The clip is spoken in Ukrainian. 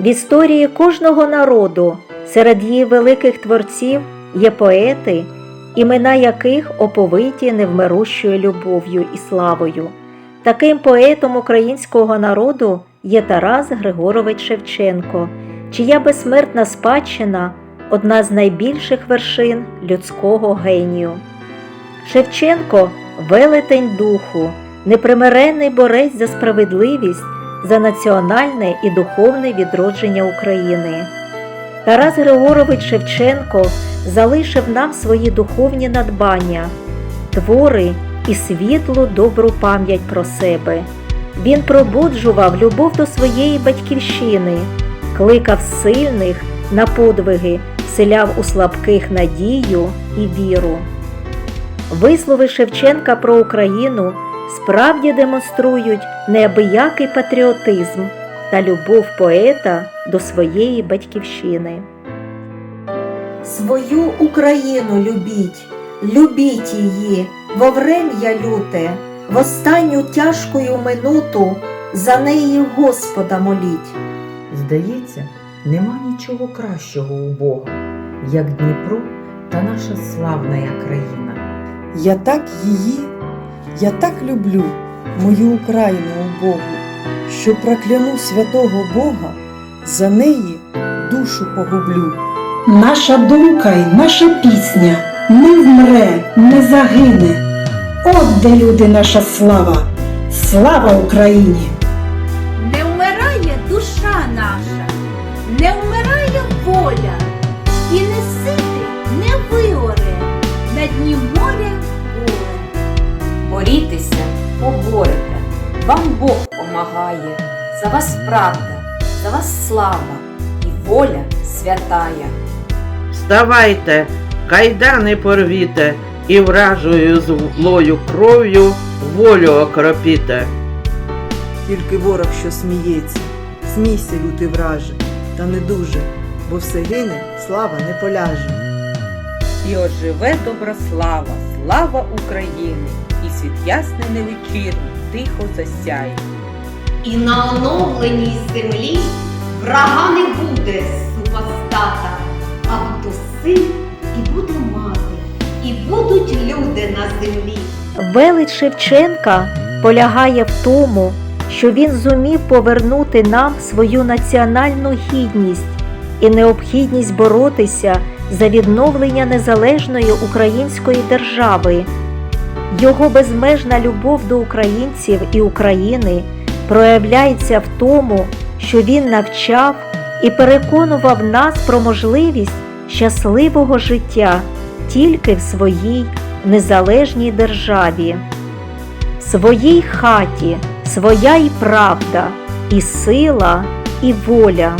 В історії кожного народу серед її великих творців є поети, імена яких оповиті невмирущою любов'ю і славою. Таким поетом українського народу є Тарас Григорович Шевченко, чия безсмертна спадщина одна з найбільших вершин людського генію. Шевченко велетень духу, непримиренний борець за справедливість, за національне і духовне відродження України. Тарас Григорович Шевченко залишив нам свої духовні надбання, твори і світлу добру пам'ять про себе. Він пробуджував любов до своєї батьківщини, кликав сильних на подвиги, вселяв у слабких надію і віру. Вислови Шевченка про Україну справді демонструють неабиякий патріотизм та любов поета до своєї батьківщини. Свою Україну любіть, любіть її, во врем'я люте, в останню тяжкою минуту за неї Господа моліть. Здається, нема нічого кращого у Бога, як Дніпро та наша славна країна. Я так її, я так люблю мою Україну у Богу, що прокляну святого Бога, за неї душу погублю. Наша думка й наша пісня не вмре, не загине. От де люди наша слава, слава Україні! Не вмирає душа наша, не вмирає воля, і не сити, не виоре на дні помагає, за вас правда, за вас слава і воля святая. Вставайте, кайдани порвіте, і вражою злою кров'ю волю окропіте. Тільки ворог, що сміється, смійся, лютий враже, та не дуже, бо все гине, слава не поляже. І оживе добра слава, слава України, і світ ясний невечірний тихо засяє. І на оновленій землі врага не буде супостата, а син і буде мати, і будуть люди на землі. Велич Шевченка полягає в тому, що він зумів повернути нам свою національну гідність і необхідність боротися за відновлення незалежної української держави. Його безмежна любов до українців і України проявляється в тому, що він навчав і переконував нас про можливість щасливого життя тільки в своїй незалежній державі. В своїй хаті своя і правда, і сила, і воля.